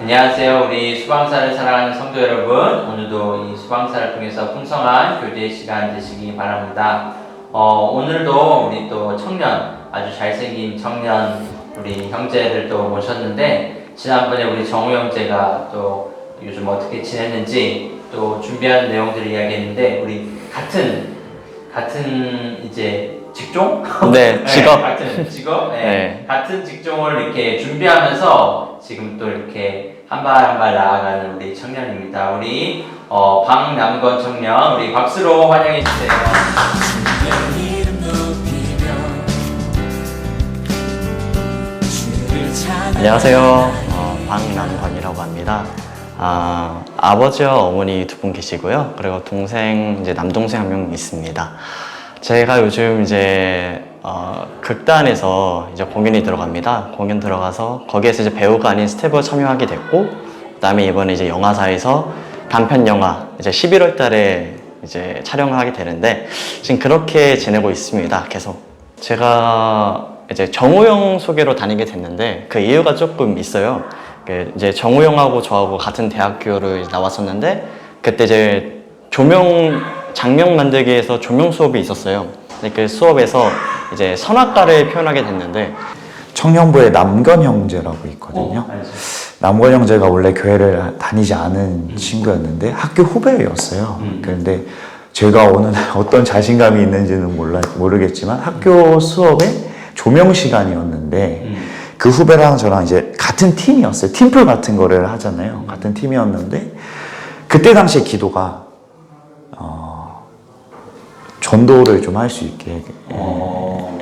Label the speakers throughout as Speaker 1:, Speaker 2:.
Speaker 1: 안녕하세요. 우리 수방사를 사랑하는 성도 여러분. 오늘도 이 수방사를 통해서 풍성한 교제 시간 되시기 바랍니다. 어, 오늘도 우리 또 청년, 아주 잘생긴 청년, 우리 형제를 또 모셨는데, 지난번에 우리 정우 형제가 또 요즘 어떻게 지냈는지 또 준비한 내용들을 이야기했는데, 우리 같은, 같은 이제 직종?
Speaker 2: 네, 직업.
Speaker 1: 네, 같은 직업, 네.
Speaker 2: 네.
Speaker 1: 같은 직종을 이렇게 준비하면서 지금 또 이렇게 한 발 한 발 나아가는 우리 청년입니다. 우리 어, 박남건 청년, 우리 박수로 환영해 주세요.
Speaker 2: 안녕하세요. 어, 박남관이라고 합니다. 아, 아버지와 어머니 두 분 계시고요. 그리고 동생, 이제 남동생 한 명 있습니다. 제가 요즘 이제 어, 극단에서 이제 공연이 들어갑니다. 공연 들어가서 거기에서 이제 배우가 아닌 스텝으로 참여하게 됐고, 그다음에 이번에 이제 영화사에서 단편 영화 이제 11월 달에 이제 촬영을 하게 되는데 지금 그렇게 지내고 있습니다. 계속 제가 이제 정우영 소개로 다니게 됐는데 그 이유가 조금 있어요. 그 이제 정우영하고 저하고 같은 대학교를 나왔었는데 그때 이제 조명 장면 만들기에서 조명 수업이 있었어요. 그 수업에서 이제 선악과를 표현하게 됐는데
Speaker 3: 청년부에 남건 형제라고 있거든요.
Speaker 1: 어.
Speaker 3: 남건 형제가 원래 교회를 다니지 않은 친구였는데 학교 후배였어요.
Speaker 1: 음.
Speaker 3: 그런데 제가 날 어떤 자신감이 있는지는 몰라, 모르겠지만 학교 수업에 조명 시간이었는데
Speaker 1: 음.
Speaker 3: 그 후배랑 저랑 이제 같은 팀이었어요. 팀플 같은 거를 하잖아요. 같은 팀이었는데 그때 당시에 기도가 어, 전도를 좀 할 수 있게
Speaker 1: 어,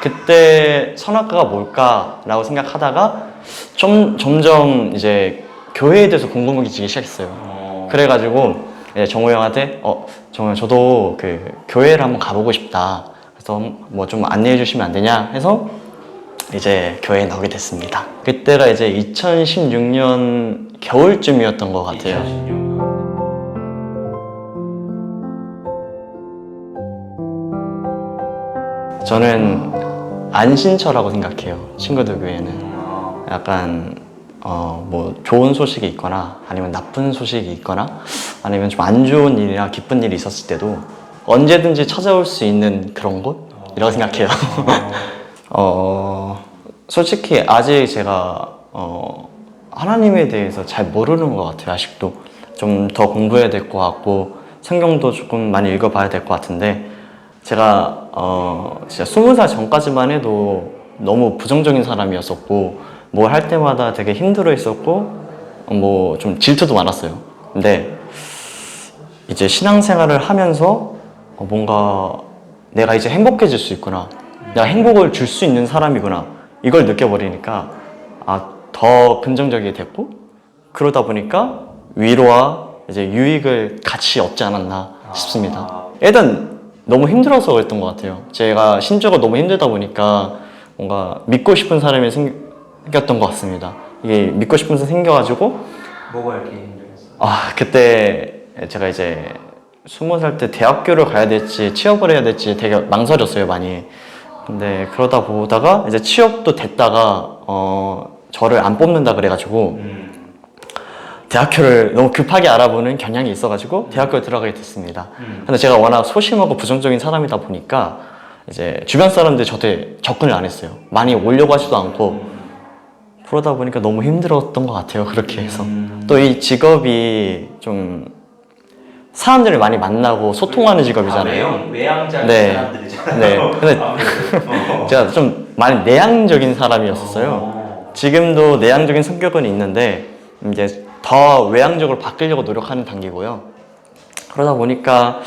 Speaker 2: 그때 선악과가 뭘까라고 생각하다가 좀 점점 이제 교회에 대해서 궁금해지기 시작했어요.
Speaker 1: 어,
Speaker 2: 그래가지고 정우 형한테 어 정우 형 저도 그 교회를 한번 가보고 싶다. 뭐 좀 안내해 주시면 안 되냐 해서 이제 교회에 나오게 됐습니다. 그때가 이제 2016년 겨울쯤이었던 것 같아요.
Speaker 1: 2016년.
Speaker 2: 저는 안신처라고 생각해요. 친구들 교회는.
Speaker 1: 어,
Speaker 2: 약간 어 뭐 좋은 소식이 있거나 아니면 나쁜 소식이 있거나 아니면 좀 안 좋은 일이나 기쁜 일이 있었을 때도 언제든지 찾아올 수 있는 그런 곳이라고 생각해요. 어 솔직히 아직 제가 어 하나님에 대해서 잘 모르는 것 같아요. 아직도 좀 더 공부해야 될 것 같고 성경도 조금 많이 읽어봐야 될 것 같은데 제가 어 진짜 스무 살 전까지만 해도 너무 부정적인 사람이었었고 뭘 할 때마다 되게 힘들어 했었고 뭐 좀 질투도 많았어요. 근데 이제 신앙생활을 하면서 어, 뭔가 내가 이제 행복해질 수 있구나. 내가 행복을 줄 수 있는 사람이구나. 이걸 느껴버리니까 아, 더 긍정적이 됐고 그러다 보니까 위로와 이제 유익을 같이 얻지 않았나 싶습니다. 일단 너무 힘들어서 그랬던 것 같아요. 제가 심적으로 너무 힘들다 보니까 뭔가 믿고 싶은 사람이 생겼던 것 같습니다. 이게 믿고 싶은 사람이 생겨가지고
Speaker 1: 뭐가 이렇게 힘들었어?
Speaker 2: 아 그때 제가 이제 스무 살 때 대학교를 가야 될지 취업을 해야 될지 되게 망설였어요 많이. 근데 그러다 보다가 이제 취업도 됐다가 어 저를 안 뽑는다 그래가지고
Speaker 1: 음,
Speaker 2: 대학교를 너무 급하게 알아보는 경향이 있어가지고 대학교에 들어가게 됐습니다.
Speaker 1: 음.
Speaker 2: 근데 제가 워낙 소심하고 부정적인 사람이다 보니까 이제 주변 사람들이 저한테 접근을 안 했어요. 많이 오려고 하지도 않고 그러다 보니까 너무 힘들었던 것 같아요. 그렇게 해서
Speaker 1: 음.
Speaker 2: 또이 직업이 좀 사람들을 많이 만나고 소통하는
Speaker 1: 다
Speaker 2: 직업이잖아요.
Speaker 1: 외형, 외향적인
Speaker 2: 네.
Speaker 1: 사람들이잖아요.
Speaker 2: 네. 근데
Speaker 1: 아무래도. 어.
Speaker 2: 제가 좀 많이 내향적인 사람이었어요.
Speaker 1: 어.
Speaker 2: 지금도 내향적인 성격은 있는데 이제 더 외향적으로 바뀌려고 노력하는 단계고요. 그러다 보니까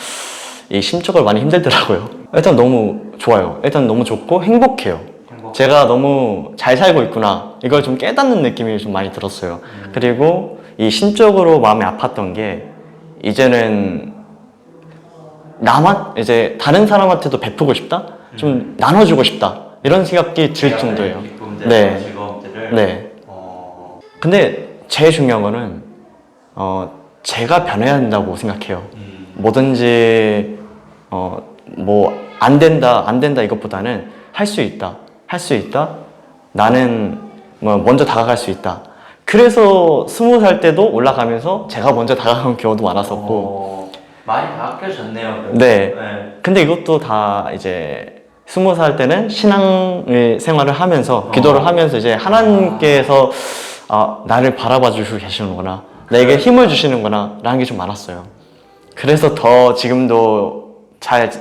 Speaker 2: 이 심적으로 많이 힘들더라고요. 일단 너무 좋아요. 일단 너무 좋고 행복해요.
Speaker 1: 행복.
Speaker 2: 제가 너무 잘 살고 있구나. 이걸 좀 깨닫는 느낌이 좀 많이 들었어요. 그리고 이 심적으로 마음이 아팠던 게 이제는 나만 이제 다른 사람한테도 베푸고 싶다. 좀 나눠주고 싶다. 이런 생각이 들 정도예요.
Speaker 1: 기쁨들,
Speaker 2: 네.
Speaker 1: 즐거움들을.
Speaker 2: 네.
Speaker 1: 어,
Speaker 2: 근데 제일 중요한 거는 어 제가 변해야 된다고 생각해요.
Speaker 1: 음.
Speaker 2: 뭐든지 어 뭐 안 된다 안 된다 이것보다는 할 수 있다 할 수 있다 나는 뭐 먼저 다가갈 수 있다 그래서 스무 살 때도 올라가면서 제가 먼저 다가간 경우도 많았었고
Speaker 1: 어, 많이 바뀌어졌네요. 그래도.
Speaker 2: 네.
Speaker 1: 네.
Speaker 2: 근데 이것도 다 이제 스무 살 때는 신앙의 생활을 하면서 기도를
Speaker 1: 어.
Speaker 2: 하면서 이제 하나님께서 아, 나를 바라봐 주시고 계시는구나 내게 힘을 주시는구나 라는 게 좀 많았어요 그래서 더 지금도 잘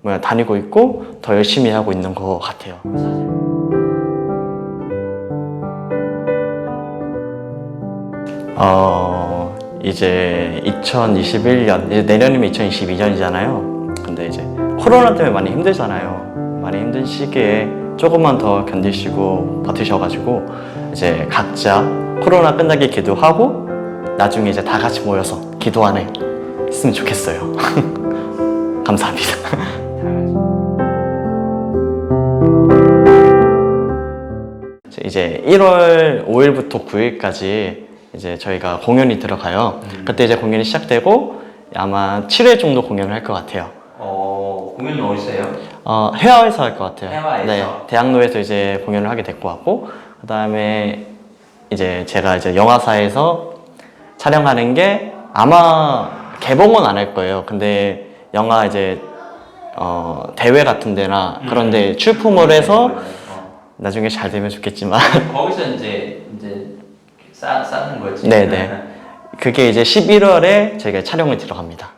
Speaker 2: 뭐야, 다니고 있고 더 열심히 하고 있는 것 같아요 어 이제 2021년 이제 내년이면 2022년이잖아요. 근데 이제 코로나 때문에 많이 힘들잖아요. 많이 힘든 시기에 조금만 더 견디시고 버티셔가지고 이제 각자 코로나 끝나게 기도하고 나중에 이제 다 같이 모여서 기도 안에 했으면 좋겠어요. 감사합니다. 이제 1월 5일부터 9일까지 이제 저희가 공연이 들어가요. 그때 이제 공연이 시작되고 아마 7회 정도 공연을 할 것 같아요.
Speaker 1: 어, 공연은 어디서 해요?
Speaker 2: 어, 회화에서 할 것 같아요.
Speaker 1: 회화에서?
Speaker 2: 네, 대학로에서 이제 공연을 하게 될 것 같고, 그 다음에 이제 제가 이제 영화사에서 촬영하는 게 아마 개봉은 안 할 거예요. 근데 영화 이제 어, 대회 같은 데나 그런 데 출품을 해서
Speaker 1: 어.
Speaker 2: 나중에 잘 되면 좋겠지만,
Speaker 1: 거기서 이제 이제 싸 싸는 거지.
Speaker 2: 네네. 그게 이제 11월에 저희가 촬영을 들어갑니다.